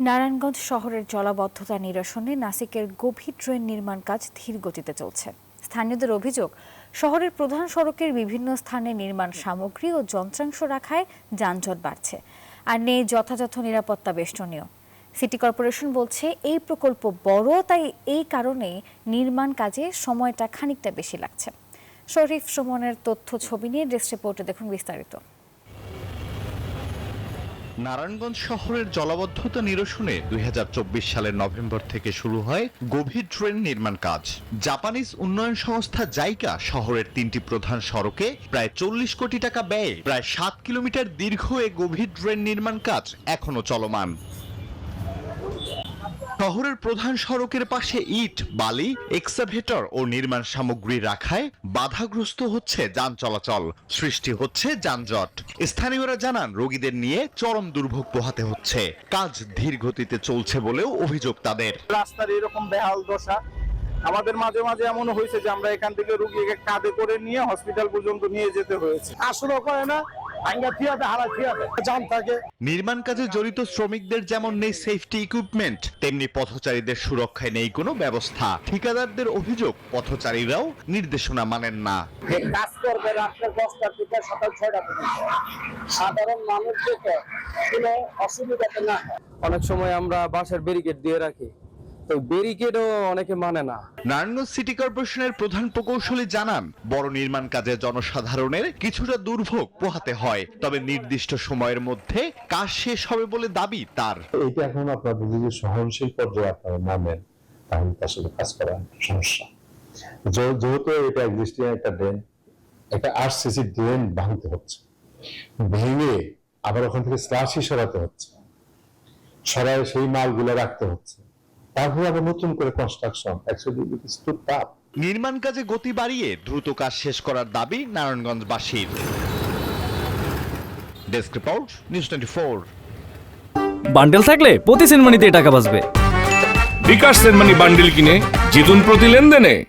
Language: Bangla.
নারায়ণগঞ্জ শহরের জলাবদ্ধতা নিরসনে নাসিকের গভীর ড্রেন নির্মাণ কাজ ধীর গতিতে চলছে। স্থানীয়দের অভিযোগ, শহরের প্রধান সড়কের বিভিন্ন স্থানে নির্মাণ সামগ্রী ও যন্ত্রাংশ রাখায় যানজট বাড়ছে আর নেই যথাযথ নিরাপত্তা বেষ্টনীয়। সিটি কর্পোরেশন বলছে, এই প্রকল্প বড়, তাই এই কারণে নির্মাণ কাজে সময়টা খানিকটা বেশি লাগছে। শরীফ সুমনের তথ্য, ছবি নিয়ে ডেস্ক রিপোর্টে দেখুন বিস্তারিত। নারায়ণগঞ্জ শহরের জলাবদ্ধতা নিরসনে দুই হাজার চব্বিশ সালের নভেম্বর থেকে শুরু হয় গভীর ড্রেন নির্মাণ কাজ। জাপানিজ উন্নয়ন সংস্থা জাইকা শহরের তিনটি প্রধান সড়কে প্রায় চল্লিশ কোটি টাকা ব্যয়ে প্রায় সাত কিলোমিটার দীর্ঘ এ গভীর ড্রেন নির্মাণ কাজ এখনও চলমান। শহরের প্রধান সড়কের পাশে ইট, বালি, এক্সাভেটর ও নির্মাণ সামগ্রী রাখায় বাধাগ্রস্ত হচ্ছে যান চলাচল, সৃষ্টি হচ্ছে যানজট। স্থানীয়রা জানান, রোগীদের নিয়ে চরম দুর্ভোগ পোহাতে হচ্ছে। কাজ ধীর গতিতে চলছে বলেও অভিযোগ তাদের। রাস্তার এরকম বেহাল দশা। আমাদের মাঝে মাঝে এমন হয়েছে যে আমরা এখান থেকে রুগীকে কাঁধে করে নিয়ে হসপিটাল পর্যন্ত নিয়ে যেতে হয়েছে। আসলে করে না নির্মাণ কাজে জড়িত শ্রমিকদের যেমন নেই সেফটি ইকুইপমেন্ট তেমনি পথচারীদের সুরক্ষায় নেই কোনো ব্যবস্থা। ঠিকাদারদের অভিযোগ পথচারীরাও নির্দেশনা মানেন না। কাজ করবে রাত্রে দশটা থেকে সকাল ছয়টা পর্যন্ত সাধারণ মানুষ যেতে কোনো অসুবিধাতে না অনেক সময় আমরা বাসার ব্যারিকেড দিয়ে রাখি। তো ব্যারিকেডও অনেকে মানে না। নারায়ণগঞ্জ সিটি কর্পোরেশনের প্রধান প্রকৌশলী জানান বড় নির্মাণ কাজে জনসাধারণের কিছুটা দুর্ভোগ পোহাতে হয় তবে নির্দিষ্ট সময়ের মধ্যে কাজ শেষ হবে বলে দাবি তার। এটা এখন আপনাদের যদি সহনশীল পর্যায়ে আপনারা নামেন তাহলে সাথে কাজ করা সমস্যা। যেহেতু এটা এক্সিস্টিং একটা ড্রেন একটা আরসিসি ড্রেন ভাঙতে হচ্ছে। ভেঙে আবার ওখান থেকে স্লাশি সরাতে হচ্ছে। সরাই সেই মালগুলো রাখতে হচ্ছে। তারপরে আবার নতুন করে construction actually it is too tough নির্মাণ কাজে গতি বাড়িয়ে দ্রুত কাজ শেষ করার দাবি নারায়ণগঞ্জবাসীর। Desk report news twenty four bundle থাকলে প্রতি সেনমানিতে টাকা বাঁচবে। বিকাশ সেনমানি বান্ডেল কিনে জিতুন প্রতি লেনদেনে।